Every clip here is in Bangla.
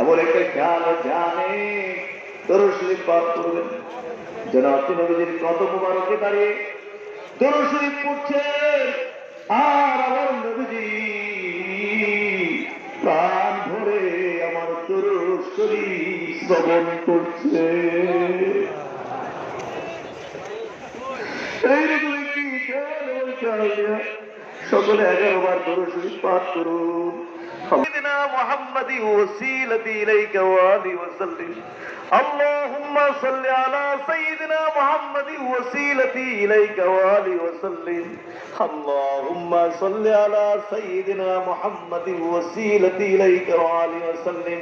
এমন একটা খেয়াল ধ্যানে দরশরীফ পাঠ করবেন জনাব নবীজির কত মুবারকে দাঁড়িয়ে দরশরীফ পড়ছে আর আমার নবীজি প্রাণ ধরে আমার দরশরীফ শ্রবণ করছে। এইরকম একটি খেয়াল খেয়াল সকলে এগারো বার দরশরীফ পাঠ করুন سيدنا محمد وسيلتي إليك وآله وسلم اللهم صل على سيدنا محمد وسيلتي إليك وآله وسلم اللهم صل على سيدنا محمد وسيلتي إليك وآله وسلم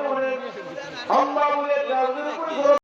উপরে জবাব